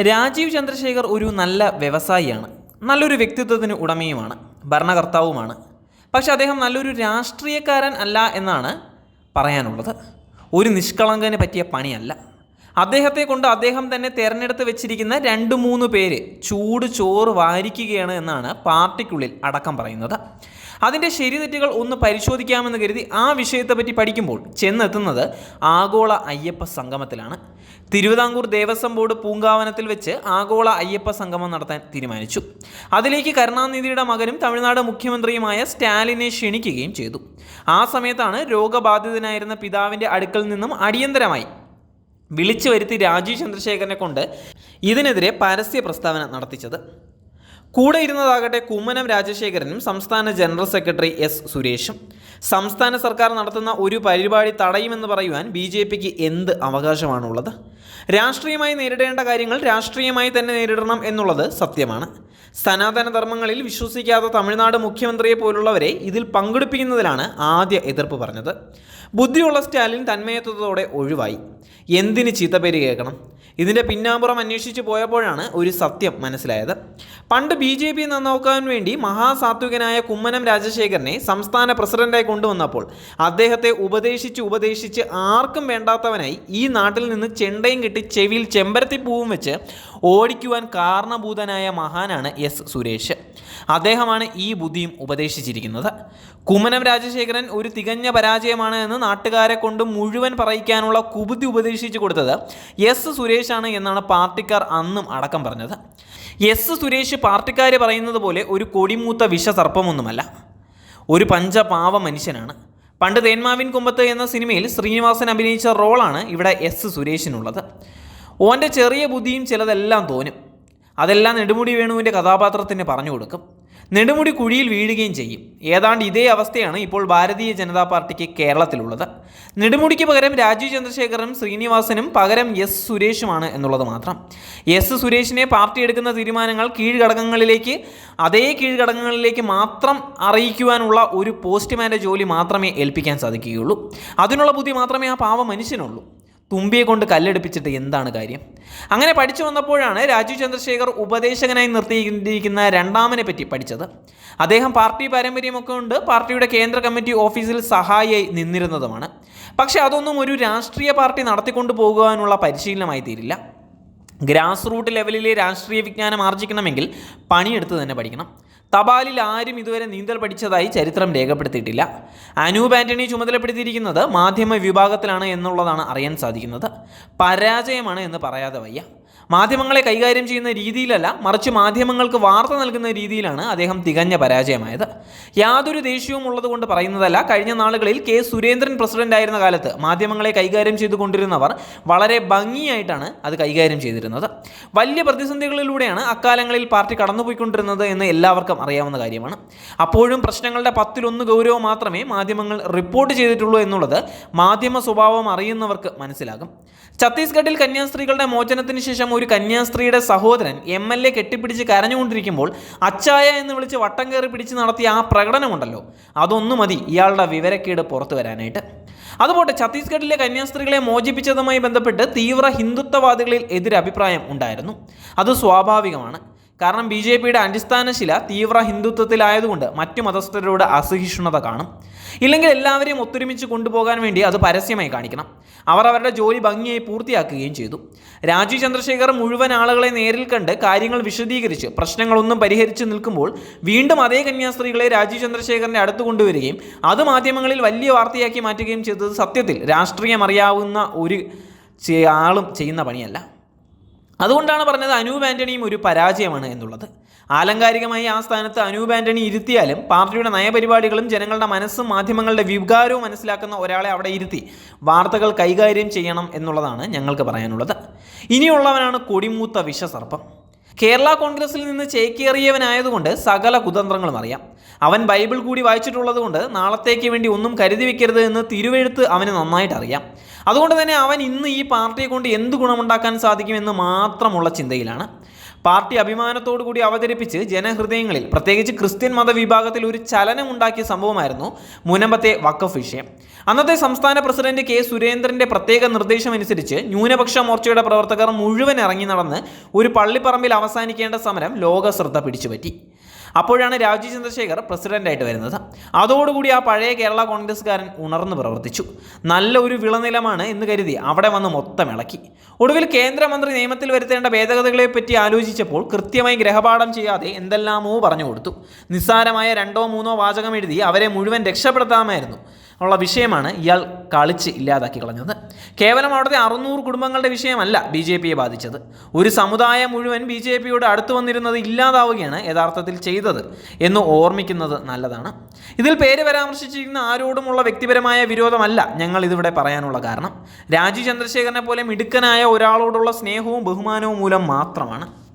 രാജീവ് ചന്ദ്രശേഖർ ഒരു നല്ല വ്യവസായിയാണ്. നല്ലൊരു വ്യക്തിത്വത്തിന് ഉടമയുമാണ്. ഭരണകർത്താവുമാണ്. പക്ഷെ അദ്ദേഹം നല്ലൊരു രാഷ്ട്രീയക്കാരൻ അല്ല എന്നാണ് പറയാനുള്ളത്. ഒരു നിഷ്കളങ്കന് പറ്റിയ പണിയല്ല. അദ്ദേഹത്തെ കൊണ്ട് അദ്ദേഹം തന്നെ തെരഞ്ഞെടുത്ത് വെച്ചിരിക്കുന്ന രണ്ട് മൂന്ന് പേര് ചൂട് ചോറ് വാരിക്കുകയാണ് എന്നാണ് പാർട്ടിക്കുള്ളിൽ അടക്കം പറയുന്നത്. അതിന്റെ ശരിതെറ്റുകൾ ഒന്ന് പരിശോധിക്കാമെന്ന് കരുതി ആ വിഷയത്തെ പറ്റി പഠിക്കുമ്പോൾ ചെന്നെത്തുന്നത് ആഗോള അയ്യപ്പ സംഗമത്തിലാണ്. തിരുവിതാംകൂർ ദേവസ്വം ബോർഡ് പൂങ്കാവനത്തിൽ വെച്ച് ആഗോള അയ്യപ്പ സംഗമം നടത്താൻ തീരുമാനിച്ചു. അതിലേക്ക് കരുണാനിധിയുടെ മകനും തമിഴ്നാട് മുഖ്യമന്ത്രിയുമായ സ്റ്റാലിനെ ക്ഷണിക്കുകയും ചെയ്തു. ആ സമയത്താണ് രോഗബാധിതനായിരുന്ന പിതാവിന്റെ അടുക്കൽ നിന്നും അടിയന്തരമായി വിളിച്ചു വരുത്തി രാജീവ് ചന്ദ്രശേഖരനെ കൊണ്ട് ഇതിനെതിരെ പരസ്യ പ്രസ്താവന നടത്തിച്ചത്. കൂടെ ഇരുന്നതാകട്ടെ കുമ്മനം രാജശേഖരനും സംസ്ഥാന ജനറൽ സെക്രട്ടറി എസ് സുരേഷും. സംസ്ഥാന സർക്കാർ നടത്തുന്ന ഒരു പരിപാടി തടയുമെന്ന് പറയുവാൻ ബി ജെ പിക്ക് എന്ത് അവകാശമാണുള്ളത്? രാഷ്ട്രീയമായി നേരിടേണ്ട കാര്യങ്ങൾ രാഷ്ട്രീയമായി തന്നെ നേരിടണം എന്നുള്ളത് സത്യമാണ്. സനാതന ധർമ്മങ്ങളിൽ വിശ്വസിക്കാത്ത തമിഴ്നാട് മുഖ്യമന്ത്രിയെ പോലുള്ളവരെ ഇതിൽ പങ്കെടുപ്പിക്കുന്നതിലാണ് ആദ്യ എതിർപ്പ് പറഞ്ഞത്. ബുദ്ധിയുള്ള സ്റ്റാലിൻ തന്മയത്വത്തോടെ ഒഴിവായി. എന്തിന് ചീത്തപ്പേര് കേൾക്കണം? ഇതിന്റെ പിന്നാമ്പുറം അന്വേഷിച്ച് പോയപ്പോഴാണ് ഒരു സത്യം മനസ്സിലായത്. പണ്ട് ബി ജെ പി നന്നാക്കാൻ വേണ്ടി മഹാസാത്വികനായ കുമ്മനം രാജശേഖരനെ സംസ്ഥാന പ്രസിഡന്റായി കൊണ്ടുവന്നപ്പോൾ അദ്ദേഹത്തെ ഉപദേശിച്ച് ഉപദേശിച്ച് ആർക്കും വേണ്ടാത്തവനായി ഈ നാട്ടിൽ നിന്ന് ചെണ്ടയും കിട്ടി ചെവിയിൽ ചെമ്പരത്തിപ്പൂവും വെച്ച് ഓടിക്കുവാൻ കാരണഭൂതനായ മഹാനാണ് എസ് സുരേഷ്. അദ്ദേഹമാണ് ഈ ബുദ്ധിയും ഉപദേശിച്ചിരിക്കുന്നത്. കുമ്മനം രാജശേഖരൻ ഒരു തികഞ്ഞ പരാജയമാണ് എന്ന് നാട്ടുകാരെ കൊണ്ട് മുഴുവൻ പറയിക്കാനുള്ള കുബുദ്ധി ഉപദേശിച്ചു കൊടുത്തത് എസ് സുരേഷാണ് എന്നാണ് പാർട്ടിക്കാർ അന്നും അടക്കം പറഞ്ഞത്. എസ് സുരേഷ് പാർട്ടിക്കാർ പറയുന്നത് പോലെ ഒരു കൊടിമൂത്ത വിഷസർപ്പമൊന്നുമല്ല. ഒരു പഞ്ചപാവ മനുഷ്യനാണ്. പണ്ട് തേന്മാവിൻ കുമ്പത്ത് എന്ന സിനിമയിൽ ശ്രീനിവാസൻ അഭിനയിച്ച റോളാണ് ഇവിടെ എസ് സുരേഷിനുള്ളത്. ഓന്റെ ചെറിയ ബുദ്ധിയും ചിലതെല്ലാം തോന്നും. അതെല്ലാം നെടുമുടി വേണുവിന്റെ കഥാപാത്രത്തിന് പറഞ്ഞു കൊടുക്കും. നെടുമുടി കുഴിയിൽ വീഴുകയും ചെയ്യും. ഏതാണ്ട് ഇതേ അവസ്ഥയാണ് ഇപ്പോൾ ഭാരതീയ ജനതാ പാർട്ടിക്ക് കേരളത്തിലുള്ളത്. നെടുമുടിക്ക് പകരം രാജീവ് ചന്ദ്രശേഖറും ശ്രീനിവാസനും പകരം എസ് സുരേഷുമാണ് എന്നുള്ളത് മാത്രം. എസ് സുരേഷിനെ പാർട്ടി എടുക്കുന്ന തീരുമാനങ്ങൾ കീഴ്ഘടകങ്ങളിലേക്ക് അതേ കീഴ്ഘടകങ്ങളിലേക്ക് മാത്രം അറിയിക്കുവാനുള്ള ഒരു പോസ്റ്റ്മാന്റെ ജോലി മാത്രമേ ഏൽപ്പിക്കാൻ സാധിക്കുകയുള്ളൂ. അതിനുള്ള ബുദ്ധി മാത്രമേ ആ പാവ മനുഷ്യനുള്ളൂ. തുമ്പിയെ കൊണ്ട് കല്ലെടുപ്പിച്ചിട്ട് എന്താണ് കാര്യം? അങ്ങനെ പഠിച്ചു വന്നപ്പോഴാണ് രാജീവ് ചന്ദ്രശേഖർ ഉപദേശകനായി നിർത്തിയിരിക്കുന്ന രണ്ടാമനെ പറ്റി പഠിച്ചത്. അദ്ദേഹം പാർട്ടി പാരമ്പര്യമൊക്കെ ഉണ്ട് പാർട്ടിയുടെ കേന്ദ്ര കമ്മിറ്റി ഓഫീസിൽ സഹായിയായി നിന്നിരുന്നതുമാണ്. പക്ഷേ അതൊന്നും ഒരു രാഷ്ട്രീയ പാർട്ടി നടത്തിക്കൊണ്ടു പോകുവാനുള്ള പരിശീലനമായി തീരില്ല ഗ്രാസ് റൂട്ട് ലെവലിലെ രാഷ്ട്രീയ വിജ്ഞാനം ആർജിക്കണമെങ്കിൽ പണിയെടുത്ത് തന്നെ പഠിക്കണം. തപാലിൽ ആരും ഇതുവരെ നീന്തൽ പഠിച്ചതായി ചരിത്രം രേഖപ്പെടുത്തിയിട്ടില്ല. അനൂപ് ആന്റണി ചുമതലപ്പെടുത്തിയിരിക്കുന്നത് മാധ്യമ വിഭാഗത്തിലാണ് എന്നുള്ളതാണ് അറിയാൻ സാധിക്കുന്നത്. പരാജയമാണ് എന്ന് പറയാതെ വയ്യ. മാധ്യമങ്ങളെ കൈകാര്യം ചെയ്യുന്ന രീതിയിലല്ല മറിച്ച് മാധ്യമങ്ങൾക്ക് വാർത്ത നൽകുന്ന രീതിയിലാണ് അദ്ദേഹം തികഞ്ഞ പരാജയമായത്. യാതൊരു ദേഷ്യവും ഉള്ളതുകൊണ്ട് പറയുന്നതല്ല കഴിഞ്ഞ നാളുകളിൽ കെ. സുരേന്ദ്രൻ പ്രസിഡന്റ് ആയിരുന്ന കാലത്ത് മാധ്യമങ്ങളെ കൈകാര്യം ചെയ്തുകൊണ്ടിരുന്നവർ വളരെ ഭംഗിയായിട്ടാണ് അത് കൈകാര്യം ചെയ്തിരുന്നത്. വലിയ പ്രതിസന്ധികളിലൂടെയാണ് അക്കാലങ്ങളിൽ പാർട്ടി കടന്നുപോയിക്കൊണ്ടിരുന്നത് എന്ന് എല്ലാവർക്കും അറിയാവുന്ന കാര്യമാണ്. അപ്പോഴും പ്രശ്നങ്ങളുടെ പത്തിലൊന്ന് ഗൗരവം മാത്രമേ മാധ്യമങ്ങൾ റിപ്പോർട്ട് ചെയ്തിട്ടുള്ളൂ എന്നുള്ളത് മാധ്യമ സ്വഭാവം അറിയുന്നവർക്ക് മനസ്സിലാകും. ഛത്തീസ്ഗഡിൽ കന്യാസ്ത്രീകളുടെ മോചനത്തിന് ശേഷം ഒരു കന്യാസ്ത്രീയുടെ സഹോദരൻ എം എൽ എ കെട്ടിപ്പിടിച്ച് കരഞ്ഞുകൊണ്ടിരിക്കുമ്പോൾ അച്ചായ എന്ന് വിളിച്ച് വട്ടം കയറി പിടിച്ച് നടത്തിയ ആ പ്രകടനമുണ്ടല്ലോ. അതൊന്നു മതി ഇയാളുടെ വിവരക്കേട് പുറത്തു വരാനായിട്ട്. അതുപോട്ടെ ഛത്തീസ്ഗഡിലെ കന്യാസ്ത്രീകളെ മോചിപ്പിച്ചതുമായി ബന്ധപ്പെട്ട് തീവ്ര ഹിന്ദുത്വവാദികളിൽ എതിരഭിപ്രായം ഉണ്ടായിരുന്നു. അത് സ്വാഭാവികമാണ്. കാരണം ബി ജെ പിയുടെ അടിസ്ഥാനശില തീവ്ര ഹിന്ദുത്വത്തിലായതുകൊണ്ട് മറ്റു മതസ്ഥരോട് അസഹിഷ്ണുത കാണും. ഇല്ലെങ്കിൽ എല്ലാവരെയും ഒത്തൊരുമിച്ച് കൊണ്ടുപോകാൻ വേണ്ടി അത് പരസ്യമായി കാണിക്കണം. അവർ അവരുടെ ജോലി ഭംഗിയായി പൂർത്തിയാക്കുകയും ചെയ്തു. രാജീവ് ചന്ദ്രശേഖർ മുഴുവൻ ആളുകളെ നേരിൽ കണ്ട് കാര്യങ്ങൾ വിശദീകരിച്ച് പ്രശ്നങ്ങളൊന്നും പരിഹരിച്ച് നിൽക്കുമ്പോൾ വീണ്ടും അതേ കന്യാസ്ത്രീകളെ രാജീവ് ചന്ദ്രശേഖറിന്റെ അടുത്ത് കൊണ്ടുവരികയും അത് മാധ്യമങ്ങളിൽ വലിയ വാർത്തയാക്കി മാറ്റുകയും ചെയ്തത് സത്യത്തിൽ രാഷ്ട്രീയം അറിയാവുന്ന ഒരു ആളും ചെയ്യുന്ന പണിയല്ല. അതുകൊണ്ടാണ് പറഞ്ഞത് അനൂപ് ആന്റണിയും ഒരു പരാജയമാണ് എന്നുള്ളത്. ആലങ്കാരികമായി ആ സ്ഥാനത്ത് അനൂപ് ആന്റണി ഇരുത്തിയാലും പാർട്ടിയുടെ നയപരിപാടികളും ജനങ്ങളുടെ മനസ്സും മാധ്യമങ്ങളുടെ വികാരവും മനസ്സിലാക്കുന്ന ഒരാളെ അവിടെ ഇരുത്തി വാർത്തകൾ കൈകാര്യം ചെയ്യണം എന്നുള്ളതാണ് ഞങ്ങൾക്ക് പറയാനുള്ളത്. ഇനിയുള്ളവനാണ് കൊടിമൂത്ത വിഷസർപ്പം. കേരള കോൺഗ്രസിൽ നിന്ന് ചേക്കേറിയവനായതുകൊണ്ട് സകല കുതന്ത്രങ്ങളും അറിയാം. അവൻ ബൈബിൾ കൂടി വായിച്ചിട്ടുള്ളത് കൊണ്ട് നാളത്തേക്ക് വേണ്ടി ഒന്നും കരുതി വെക്കരുത് എന്ന് തിരുവെഴുത്ത് അവന് നന്നായിട്ട് അറിയാം. അതുകൊണ്ട് തന്നെ അവൻ ഇന്ന് ഈ പാർട്ടിയെ കൊണ്ട് എന്ത് ഗുണമുണ്ടാക്കാൻ സാധിക്കുമെന്ന് മാത്രമുള്ള ചിന്തയിലാണ്. പാർട്ടി അഭിമാനത്തോടു കൂടി അവതരിപ്പിച്ച് ജനഹൃദയങ്ങളിൽ പ്രത്യേകിച്ച് ക്രിസ്ത്യൻ മതവിഭാഗത്തിൽ ഒരു ചലനം ചലനമുണ്ടാക്കിയ സംഭവമായിരുന്നു മുനമ്പത്തെ വക്കഫ് വിഷയം. അന്നത്തെ സംസ്ഥാന പ്രസിഡന്റ് കെ സുരേന്ദ്രന്റെ പ്രത്യേക നിർദ്ദേശമനുസരിച്ച് ന്യൂനപക്ഷ മോർച്ചയുടെ പ്രവർത്തകർ മുഴുവൻ ഇറങ്ങി നടന്ന് ഒരു പള്ളിപ്പറമ്പിൽ അവസാനിക്കേണ്ട സമരം ലോകശ്രദ്ധ പിടിച്ചുപറ്റി. അപ്പോഴാണ് രാജീവ് ചന്ദ്രശേഖർ പ്രസിഡന്റായിട്ട് വരുന്നത്. അതോടുകൂടി ആ പഴയ കേരള കോൺഗ്രസ്സുകാരൻ ഉണർന്നു പ്രവർത്തിച്ചു. നല്ല ഒരു വിളനിലമാണ് എന്ന് കരുതി അവിടെ വന്ന് മൊത്തം ഇളക്കി. ഒടുവിൽ കേന്ദ്രമന്ത്രി നിയമത്തിൽ വരുത്തേണ്ട ഭേദഗതികളെ പറ്റി ആലോചിച്ചപ്പോൾ കൃത്യമായി ഗ്രഹപാഠം ചെയ്യാതെ എന്തെല്ലാമോ പറഞ്ഞു കൊടുത്തു. നിസ്സാരമായ രണ്ടോ മൂന്നോ വാചകം എഴുതി അവരെ മുഴുവൻ രക്ഷപ്പെടുത്താമായിരുന്നു. ഉള്ള വിഷയമാണ് ഇയാൾ കളിച്ച് ഇല്ലാതാക്കി കളഞ്ഞത്. കേവലം അവിടുത്തെ അറുന്നൂറ് കുടുംബങ്ങളുടെ വിഷയമല്ല ബി ജെ പിയെ ബാധിച്ചത്. ഒരു സമുദായം മുഴുവൻ ബി ജെ പിയോട് അടുത്തു വന്നിരുന്നത് ഇല്ലാതാവുകയാണ് യഥാർത്ഥത്തിൽ ചെയ്തത് എന്ന് ഓർമ്മിക്കുന്നത് നല്ലതാണ്. ഇതിൽ പേര് പരാമർശിച്ചിരിക്കുന്ന ആരോടുമുള്ള വ്യക്തിപരമായ വിരോധമല്ല ഞങ്ങൾ ഇതിവിടെ പറയാനുള്ള കാരണം. രാജീവ് ചന്ദ്രശേഖരനെ പോലെ മിടുക്കനായ ഒരാളോടുള്ള സ്നേഹവും ബഹുമാനവും മൂലം മാത്രമാണ്.